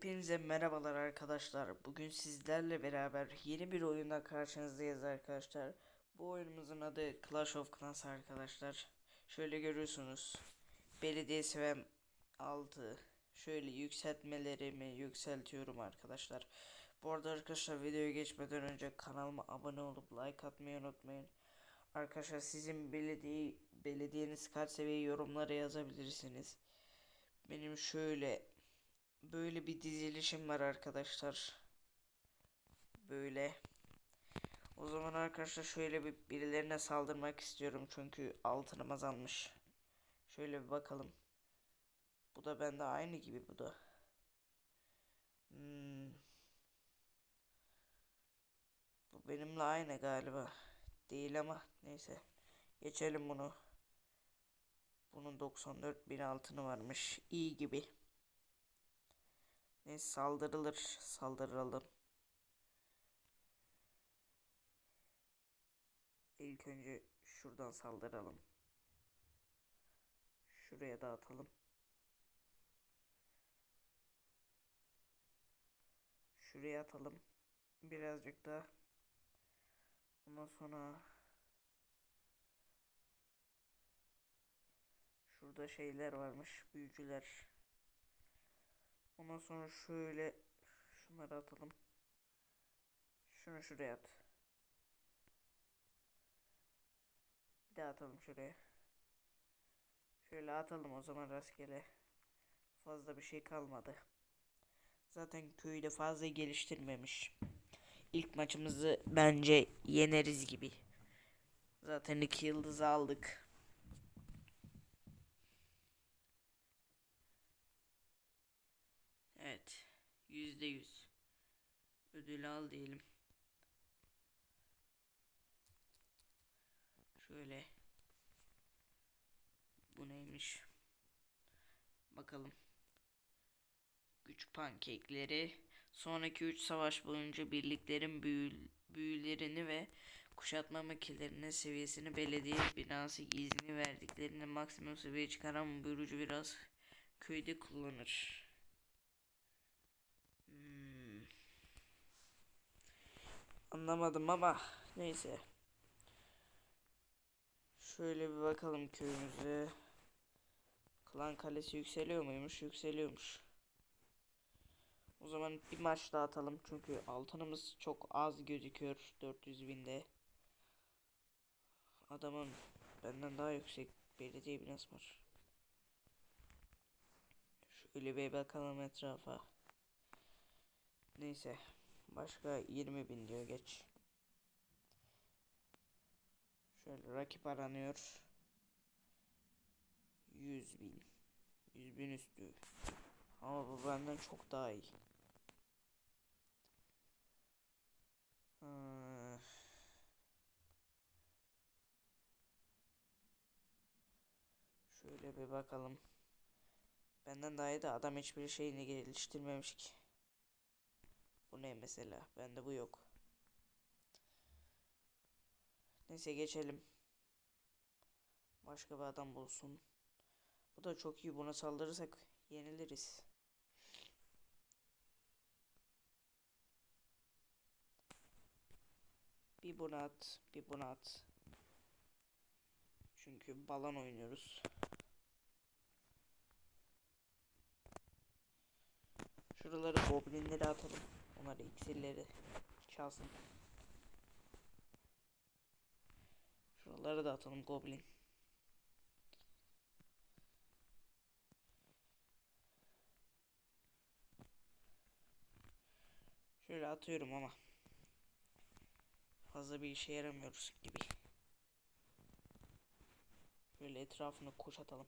Hepinize merhabalar arkadaşlar. Bugün sizlerle beraber yeni bir oyunda karşınızdayız arkadaşlar. Bu oyunumuzun adı Clash of Clans arkadaşlar. Şöyle görüyorsunuz. Belediye sevem 6. Şöyle yükseltmelerimi yükseltiyorum arkadaşlar. Bu arada arkadaşlar videoya geçmeden önce kanalıma abone olup like atmayı unutmayın. Arkadaşlar sizin belediye belediyeniz kaç seviye yorumlara yazabilirsiniz. Benim şöyle böyle bir dizilişim var arkadaşlar. Böyle. O zaman arkadaşlar şöyle bir birilerine saldırmak istiyorum çünkü altınım azalmış. Şöyle bir bakalım. Bu da bende aynı gibi bu da. Hmm. Bu benimle aynı galiba. Değil ama neyse. Geçelim bunu. Bunun 94 bin altını varmış. İyi gibi. Neyse saldırılır. Saldıralım. İlk önce şuradan saldıralım. Şuraya dağıtalım. Şuraya atalım. Birazcık daha. Ondan sonra şurada şeyler varmış. Büyücüler. Ondan sonra şöyle şunları atalım. Şunu şuraya at. Bir daha atalım şuraya. Şöyle atalım o zaman rastgele. Fazla bir şey kalmadı. Zaten köyü de fazla geliştirmemiş. İlk maçımızı bence yeneriz gibi. Zaten iki yıldız aldık. %100. Ödülü al diyelim. Şöyle. Bu neymiş? Bakalım. Güç pankekleri. Sonraki 3 savaş boyunca birliklerin büyül büyülerini ve kuşatma makinelerinin seviyesini belediye binası izni verdiklerini maksimum seviyeye çıkaran bürücü biraz köyde kullanır. Anlamadım ama neyse. Şöyle bir bakalım köyümüze. Klan kalesi yükseliyor muymuş? Yükseliyormuş. O zaman bir maç daha atalım çünkü altınımız çok az gözüküyor 400 binde. Adamın benden daha yüksek belediye binası var. Şöyle bir bakalım etrafa. Neyse. Başka 20 bin diyor geç. Şöyle rakip aranıyor. 100 bin. 100 bin üstü. Ama bu benden çok daha iyi. Ha. Şöyle bir bakalım. Benden daha iyi de adam hiçbir şeyini geliştirmemiş ki. Bu ne mesela? Bende bu yok. Neyse geçelim. Başka bir adam bulsun. Bu da çok iyi. Buna saldırırsak yeniliriz. Bir buna at, bir buna at. Çünkü balon oynuyoruz. Şuraları goblinleri atalım. Onları iksirleri çalsın. Şuraları da atalım goblin. Şöyle atıyorum ama fazla bir işe yaramıyoruz gibi. Şöyle etrafını kuşatalım.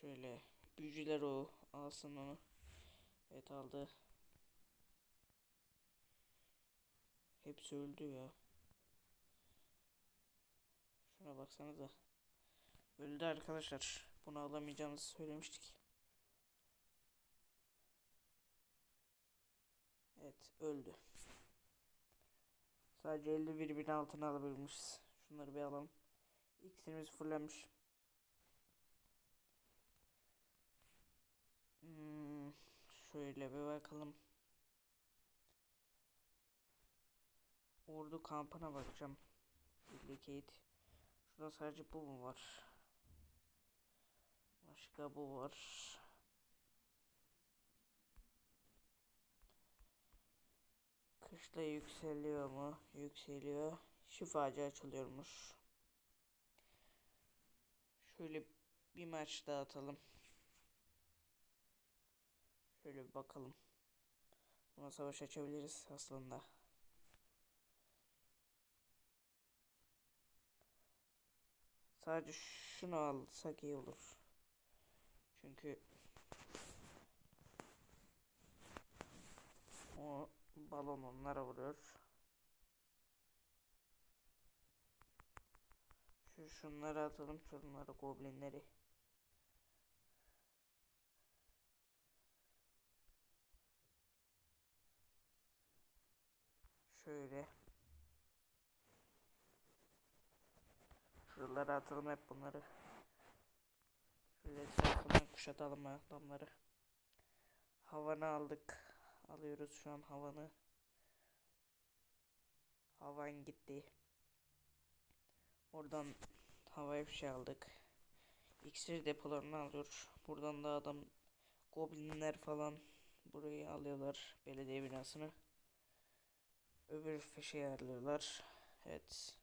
Şöyle büyücüler o alsın onu. Evet aldı. Hepsi öldü ya. Şuna baksanıza. Öldü arkadaşlar. Bunu alamayacağımızı söylemiştik. Evet öldü. Sadece 51 bin altın alabilmişiz. Şunları bir alalım. İksirimiz fullenmiş. Hmm, şöyle bir bakalım. Ordu kampına bakacağım. Indicate. Şurada sadece bu mu var? Başka bu var. Kışla yükseliyor mu? Yükseliyor. Şifacı açılıyormuş. Şöyle bir maç daha atalım. Şöyle bir bakalım. Buna savaş açabiliriz aslında. Sadece şunu alsak iyi olur. Çünkü o balon onlara vuruyor. Şu şunları atalım, şunları goblinleri. Şöyle. Şuralara atalım hep bunları. Şöyle etrafından kuşatalım adamları. Havanı aldık. Alıyoruz şu an havanı. Havan gitti. Oradan havaya bir şey aldık. İksir depolarını alıyor. Buradan da adam goblinler falan burayı alıyorlar. Belediye binasını. Öbür fişeği alıyorlar. Evet.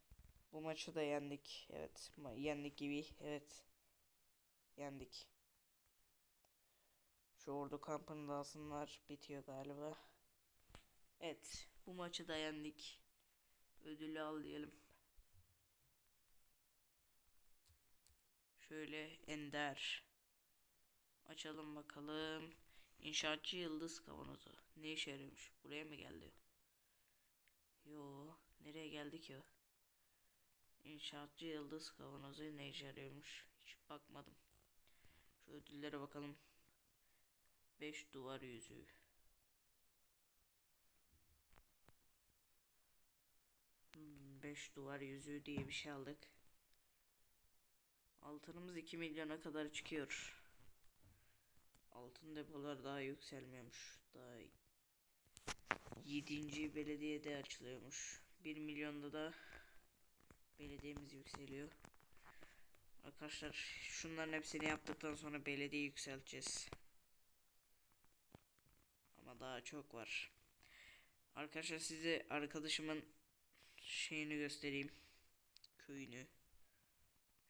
Bu maçı da yendik. Evet. Yendik gibi. Evet. Yendik. Şu ordu kampını da alsınlar. Bitiyor galiba. Evet. Bu maçı da yendik. Ödülü al diyelim. Şöyle Ender. Açalım bakalım. İnşaatçı yıldız kavanozu. Ne işe yarıyormuş? Buraya mı geldi? Yo, nereye geldi ki o? İnşaatçı yıldız kavanozu ne işe yarıyormuş? Hiç bakmadım. Şu ödüllere bakalım. 5 duvar yüzüğü. Hmm, 5 duvar yüzüğü diye bir şey aldık. Altınımız 2 milyona kadar çıkıyor. Altın depolar daha yükselmiyormuş. Daha 7. belediyede açılıyormuş. 1 milyonda da belediyemiz yükseliyor. Arkadaşlar şunların hepsini yaptıktan sonra belediye yükselteceğiz. Ama daha çok var. Arkadaşlar size arkadaşımın şeyini göstereyim. Köyünü.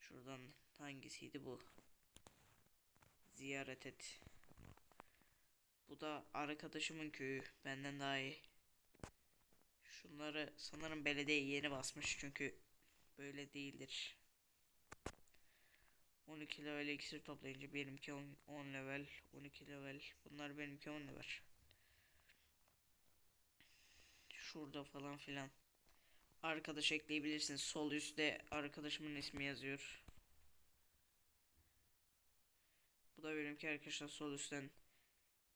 Şuradan hangisiydi bu? Ziyaret et. Bu da arkadaşımın köyü. Benden daha iyi. Şunları sanırım belediye yeni basmış çünkü böyle değildir. 12 level iksir toplayınca benimki 10, 10 level, 12 level. Bunlar benimki 10 level. Şurada falan filan. Arkadaş ekleyebilirsiniz. Sol üstte arkadaşımın ismi yazıyor. Bu da benimki arkadaşlar sol üstten.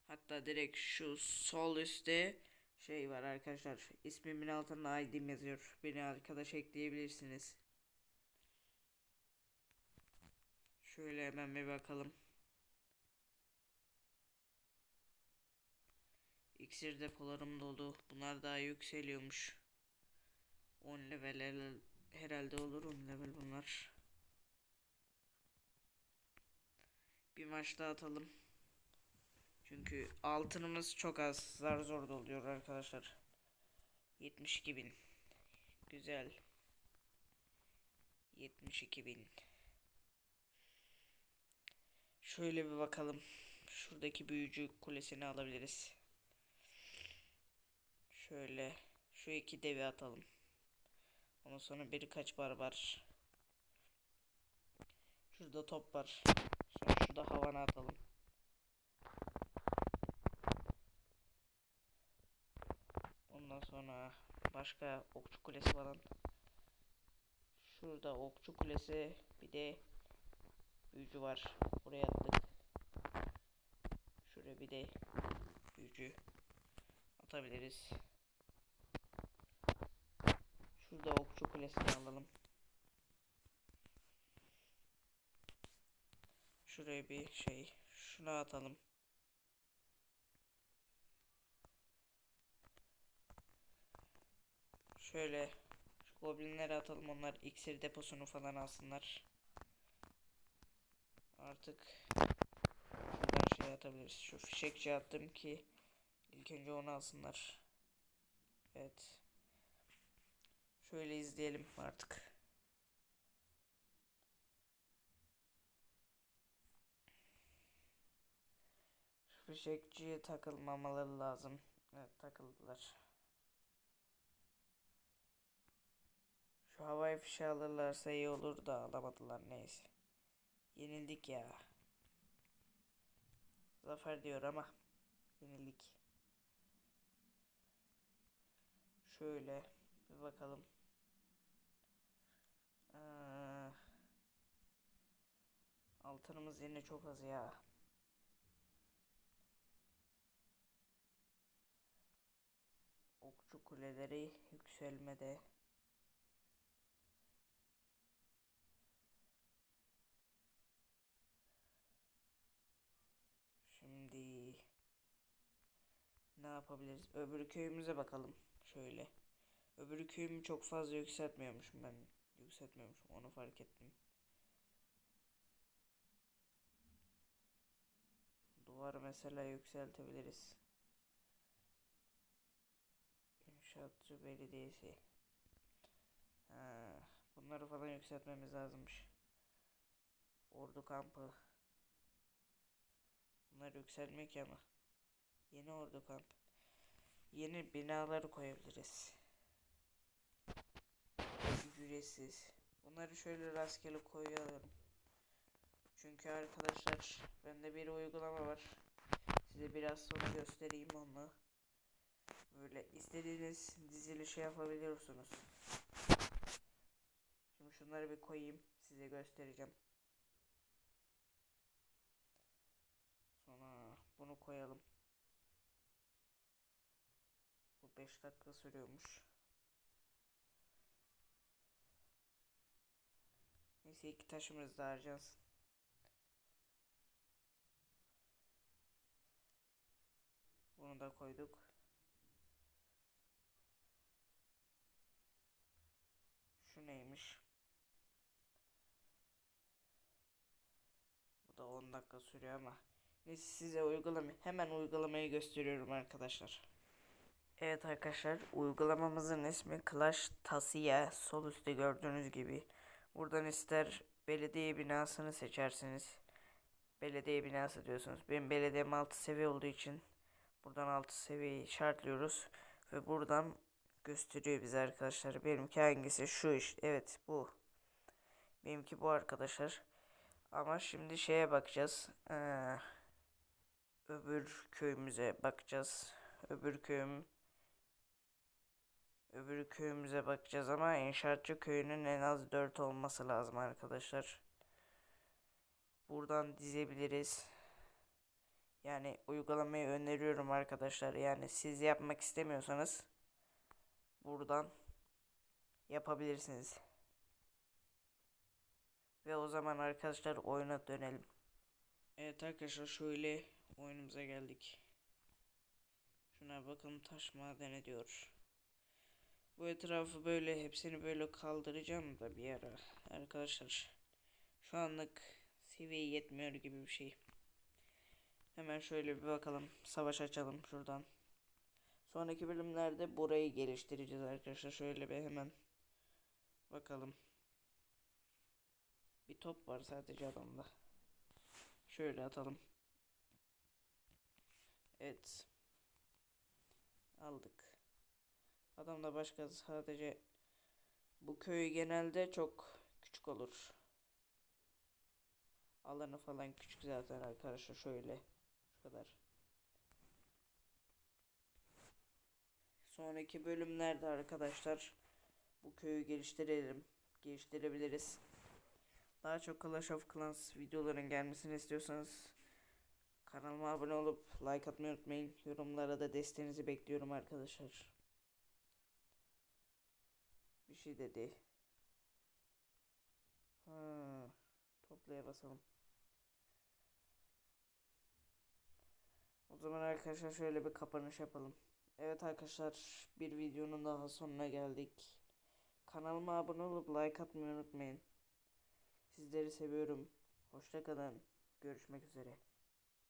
Hatta direkt şu sol üstte şey var arkadaşlar. İsmimin altında ID'm yazıyor. Beni arkadaş ekleyebilirsiniz. Şöyle hemen bir bakalım. İksir depolarım dolu. Bunlar daha yükseliyormuş. 10 level herhal- herhalde olur 10 level bunlar. Bir maç daha atalım. Çünkü altınımız çok az. Zar zor doluyor arkadaşlar. 72 bin. Güzel. 72 bin. Şöyle bir bakalım. Şuradaki büyücü kulesini alabiliriz. Şöyle. Şu iki devi atalım. Ondan sonra birkaç barbar. Şurada top var. Sonra şurada havana atalım. Sonra başka okçu kulesi falan. Şurada okçu kulesi bir de büyücü var. Buraya attık. Şuraya bir de büyücü atabiliriz. Şurada okçu kulesini alalım. Şuraya bir şey şuna atalım. Şöyle şu goblinleri atalım onlar iksir deposunu falan alsınlar. Artık şuradan şey atabiliriz. Şu fişekçi attım ki ilk önce onu alsınlar. Evet. Şöyle izleyelim artık. Fişekçiye takılmamaları lazım. Evet takıldılar. Şu havai fişeği alırlarsa iyi olur da alamadılar neyse. Yenildik ya. Zafer diyor ama yenildik. Şöyle bir bakalım. Aa, altınımız yine çok az ya. Okçu kuleleri yükselmede. Şimdi ne yapabiliriz? Öbür köyümüze bakalım. Şöyle. Öbür köyümü çok fazla yükseltmiyormuşum ben. Yükseltmiyormuşum onu fark ettim. Duvarı mesela yükseltebiliriz. İnşaatçı belediyesi. Ha, bunları falan yükseltmemiz lazımmış. Ordu kampı. Bunlar yükselmiyor ki ama. Yeni ordu kamp. Yeni binaları koyabiliriz. Ücretsiz. Bunları şöyle rastgele koyuyorum. Çünkü arkadaşlar bende bir uygulama var. Size biraz sonra göstereyim onu. Böyle istediğiniz dizili şey yapabiliyorsunuz. Şimdi şunları bir koyayım. Size göstereceğim. Sonra bunu koyalım. Bu 5 dakika sürüyormuş. Neyse iki taşımız da harcansın. Bunu da koyduk. Şu neymiş? Bu da 10 dakika sürüyor ama Neyse size uygulama hemen uygulamayı gösteriyorum arkadaşlar. Evet arkadaşlar uygulamamızın ismi Clash Tasiye sol üstte gördüğünüz gibi. Buradan ister belediye binasını seçersiniz. Belediye binası diyorsunuz. Benim belediyem 6 seviye olduğu için buradan 6 seviyeyi şartlıyoruz. Ve buradan gösteriyor bize arkadaşlar. Benimki hangisi? Şu iş. Evet bu. Benimki bu arkadaşlar. Ama şimdi şeye bakacağız. Ee, öbür köyümüze bakacağız. Öbür köyüm öbür köyümüze bakacağız ama inşaatçı köyünün en az 4 olması lazım arkadaşlar. Buradan dizebiliriz. Yani uygulamayı öneriyorum arkadaşlar. Yani siz yapmak istemiyorsanız buradan yapabilirsiniz. Ve o zaman arkadaşlar oyuna dönelim. Evet arkadaşlar şöyle oyunumuza geldik. Şuna bakalım taş madeni diyor. Bu etrafı böyle hepsini böyle kaldıracağım da bir ara arkadaşlar. Şu anlık seviye yetmiyor gibi bir şey. Hemen şöyle bir bakalım. Savaş açalım şuradan. Sonraki bölümlerde burayı geliştireceğiz arkadaşlar. Şöyle bir hemen bakalım. Bir top var sadece adamda. Şöyle atalım. Evet. Aldık. Adam da başka sadece bu köy genelde çok küçük olur. Alanı falan küçük zaten arkadaşlar şöyle. Şu kadar. Sonraki bölümlerde arkadaşlar bu köyü geliştirelim. Geliştirebiliriz. Daha çok Clash of Clans videoların gelmesini istiyorsanız kanalıma abone olup like atmayı unutmayın. Yorumlara da desteğinizi bekliyorum arkadaşlar. Bir şey de değil. Ha, toplaya basalım. O zaman arkadaşlar şöyle bir kapanış yapalım. Evet arkadaşlar bir videonun daha sonuna geldik. Kanalıma abone olup like atmayı unutmayın. Sizleri seviyorum. Hoşçakalın. Görüşmek üzere.